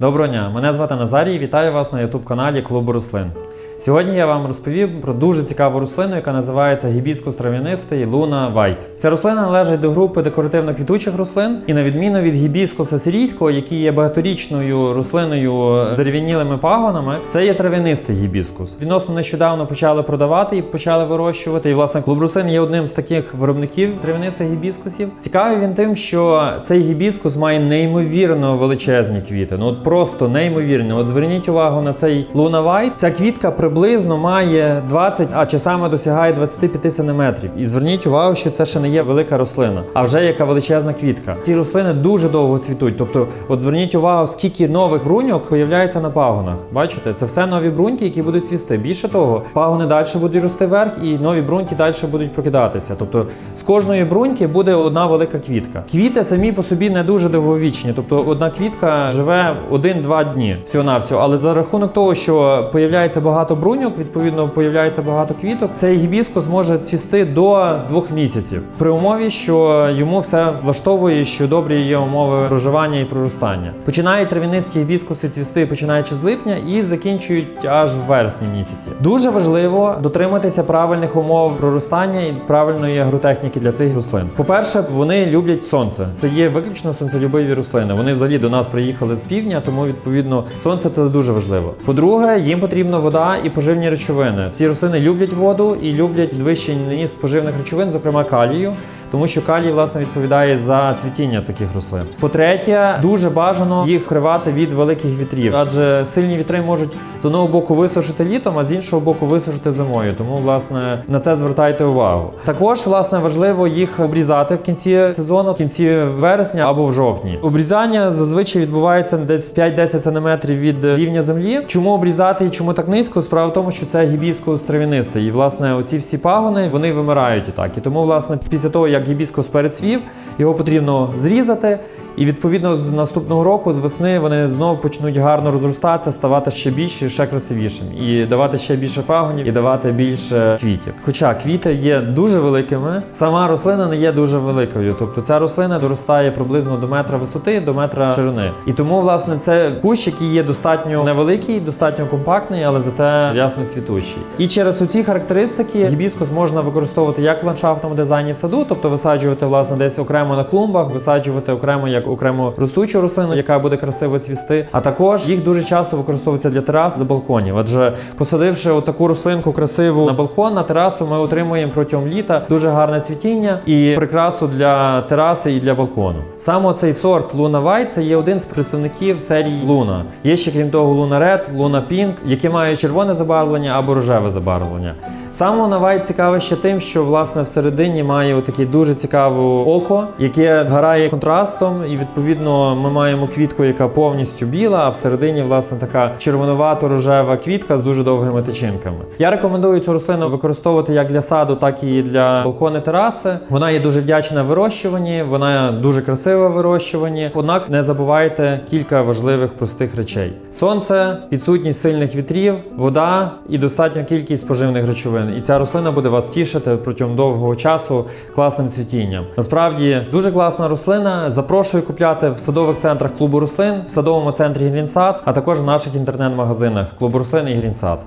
Доброго дня, мене звати Назарій. Вітаю вас на youtube каналі Клубу рослин. Сьогодні я вам розповім про дуже цікаву рослину, яка називається гібіскус трав'янистий Луна Вайт. Ця рослина належить до групи декоративно-квітучих рослин, і на відміну від гібіскуса сирійського, який є багаторічною рослиною з дерев'янілими пагонами, це є трав'янистий гібіскус. Відносно нещодавно почали продавати і почали вирощувати. І власне клуб рослин є одним з таких виробників трав'янистих гібіскусів. Цікавий він тим, що цей гібіскус має неймовірно величезні квіти. Ну от просто неймовірно. От зверніть увагу на цей Луна Вайт. Ця квітка приблизно має 20, а часами досягає 25 см. І зверніть увагу, що це ще не є велика рослина, а вже яка величезна квітка. Ці рослини дуже довго цвітуть. Тобто, от зверніть увагу, скільки нових бруньок появляється на пагонах. Бачите, це все нові бруньки, які будуть цвісти. Більше того, пагони далі будуть рости вверх, і нові бруньки далі будуть прокидатися. Тобто з кожної бруньки буде одна велика квітка. Квіти самі по собі не дуже довговічні. Тобто одна квітка живе один-два дні всього навсього але за рахунок того, що появляється багато бруньок, відповідно появляється багато квіток, цей гібіскус може цвісти до двох місяців при умові, що йому все влаштовує, що добрі є умови проживання і проростання. Починають трав'янисті гібіскуси цвісти починаючи з липня і закінчують аж в вересні місяці. Дуже важливо дотриматися правильних умов проростання і правильної агротехніки для цих рослин. По-перше, вони люблять сонце. Це є виключно сонцелюбиві рослини. Вони взагалі до нас приїхали з півдня, тому відповідно сонце це дуже важливо. По-друге, їм потрібна вода і поживні речовини. Ці рослини люблять воду і люблять підвищення ніс поживних речовин, зокрема калію. Тому що калій власне відповідає за цвітіння таких рослин. По-третє, дуже бажано їх вкривати від великих вітрів, адже сильні вітри можуть з одного боку висушити літом, а з іншого боку висушити зимою. Тому власне на це звертайте увагу. Також власне важливо їх обрізати в кінці сезону, в кінці вересня або в жовтні. Обрізання зазвичай відбувається десь 5-10 см від рівня землі. Чому обрізати і чому так низько? Справа в тому, що це гібіскус трав'янистий. І власне оці всі пагони вони вимирають і так. І тому, власне, після того як гібіскус перецвів, його потрібно зрізати. І відповідно з наступного року, з весни, вони знову почнуть гарно розростатися, ставати ще більше, ще красивішим, і давати ще більше пагонів, і давати більше квітів. Хоча квіти є дуже великими, сама рослина не є дуже великою. Тобто ця рослина доростає приблизно до метра висоти, до метра ширини. І тому, власне, це кущ, який є достатньо невеликий, достатньо компактний, але зате рясно цвітущий. І через оці характеристики гібіскус можна використовувати як в ландшафтному дизайні в саду, тобто висаджувати власне десь окремо на клумбах, висаджувати окремо як окремо ростучу рослину, яка буде красиво цвісти. А також їх дуже часто використовується для терас за балконів. Адже посадивши отаку рослинку красиву на балкон, на терасу, ми отримуємо протягом літа дуже гарне цвітіння і прикрасу для тераси і для балкону. Саме цей сорт Luna White це є один з представників серії Luna. Є ще крім того Luna Red, Luna Pink, які мають червоне забарвлення або рожеве забарвлення. Сам Luna White цікавий ще тим, що власне всередині має отаке дуже цікаве око, яке грає контрастом, і відповідно ми маємо квітку, яка повністю біла, а всередині власне така червонувато-рожева квітка з дуже довгими тичинками. Я рекомендую цю рослину використовувати як для саду, так і для балкони тераси. Вона є дуже вдячна вирощуванні, вона дуже красива в вирощуванні. Однак не забувайте кілька важливих простих речей: сонце, відсутність сильних вітрів, вода і достатня кількість поживних речовин. І ця рослина буде вас тішити протягом довгого часу класним цвітінням. Насправді дуже класна рослина. Запрошую купляти в садових центрах клубу рослин, в садовому центрі Грінсад, а також в наших інтернет-магазинах клубу рослин і Грінсад.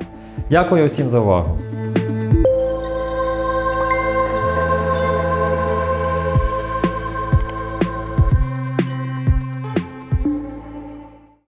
Дякую усім за увагу.